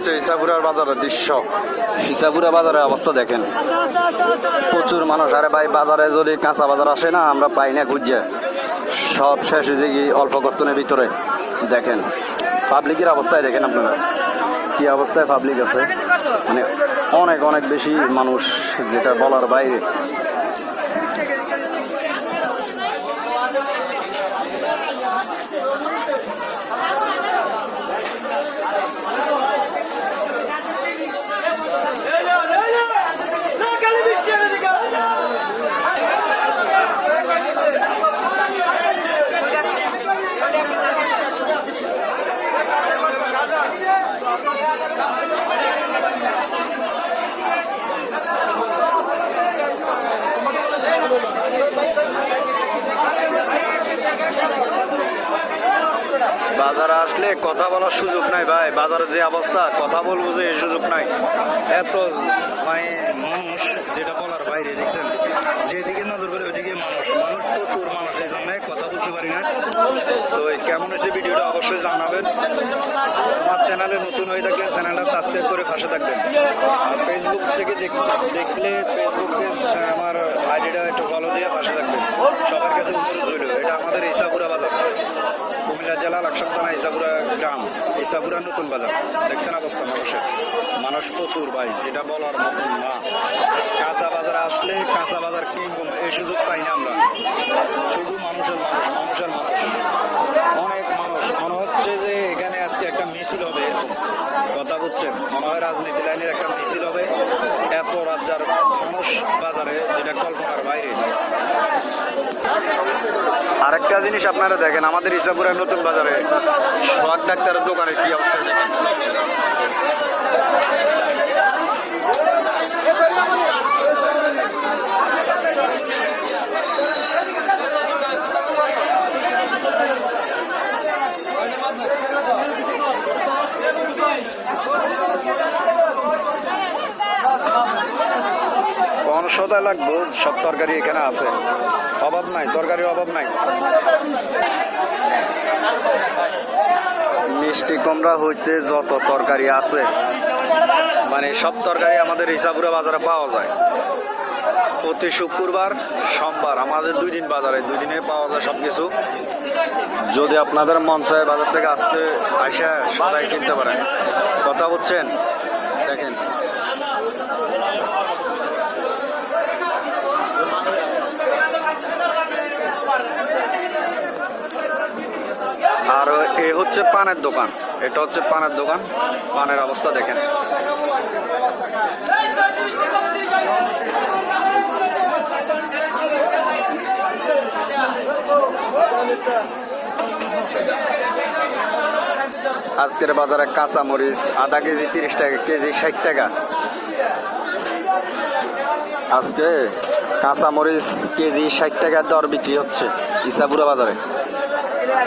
হচ্ছে ইসাপুরার বাজারের দৃশ্য। ইসাপুরা বাজারের অবস্থা দেখেন। প্রচুর মানুষ, আরে ভাই, বাজারে যদি কাঁচা বাজার আসে না, আমরা পাই না খুঁজছে সব শেষ হয়ে কি অল্প কর্তনের ভিতরে। দেখেন, পাবলিকের অবস্থায় দেখেন আপনারা। কি অবস্থায় পাবলিক আছে? মানে অনেক অনেক বেশি মানুষ, যেটা বলার বাইরে। বাজারে আসলে কথা বলার সুযোগ নাই ভাই। বাজারের যে অবস্থা, কথা বলব যে সুযোগ নাই। এত মানে মানুষ, যেটা বলার বাইরে, দেখছেন? যেদিকে নজর করে ওইদিকে মানুষ। মানুষ প্রচুর মানুষ, এই জন্য কথা বলতে পারি না। তো কেমন হয়েছে ভিডিওটা অবশ্যই জানাবেন। আমার চ্যানেলে নতুন হয়ে থাকলে চ্যানেলটা সাবস্ক্রাইব করে পাশে থাকবেন। আর ফেসবুক থেকে দেখ- দেখলে ফেসবুকে আমার আইডিটা একটু ফলো দিয়ে পাশে থাকবেন। সবার কাছে অনুরোধ রইল, এটা আমাদের ইসাপুরা বাজার। কুমিল্লা জেলা থানা ইসাপুরা গ্রাম। ইসাপুরা নতুন বাজার। দেখছেন অবস্থা মানুষের। মানুষ প্রচুর ভাই, যেটা বলার মতন না। কাঁচা বাজার আসলে কাঁচা বাজার কিনবো এই সুযোগ পাই না আমরা। শুধু মানুষের মানুষ মানুষের মানুষ। অনেক মানুষ। মনে হচ্ছে যে এখানে আজকে একটা মিছিল হবে কথা বুঝছেন? মনে হয় রাজনীতি লাইনের একটা মিছিল হবে। এত রাজ্যার মানুষ বাজারে, যেটা কল্পনার বাইরে। আরেকটা জিনিস আপনারা দেখেন আমাদের ইসাপুরের নতুন বাজারে সোয়াগ ডাক্তারের দোকানের কি অবস্থা? সদায় লাগবো, সব তরকারি এখানে আছে। অভাব নাই, তরকারির অভাব নাই। মিষ্টি কুমড়া হইতে যত তরকারি আছে মানে সব তরকারি আমাদের ইসাপুরা বাজারে পাওয়া যায়। প্রতি শুক্রবার, সোমবার, আমাদের দুই দিন বাজারে, দুই দিনে পাওয়া যায় সবকিছু। যদি আপনাদের মন চায় বাজার থেকে আসতে, আসা সদাই কিনতে পারেন। কথা বুঝছেন দেখেন আর এ হচ্ছে পানের দোকান। এটা হচ্ছে পানের দোকান। পানের অবস্থা দেখেন। আজকের বাজারে কাঁচা মরিচ আধা কেজি তিরিশ টাকা, কেজি ষাট টাকা। আজকে কাঁচা মরিচ কেজি ষাট টাকা দর বিক্রি হচ্ছে, ইসাপুরা বাজারে।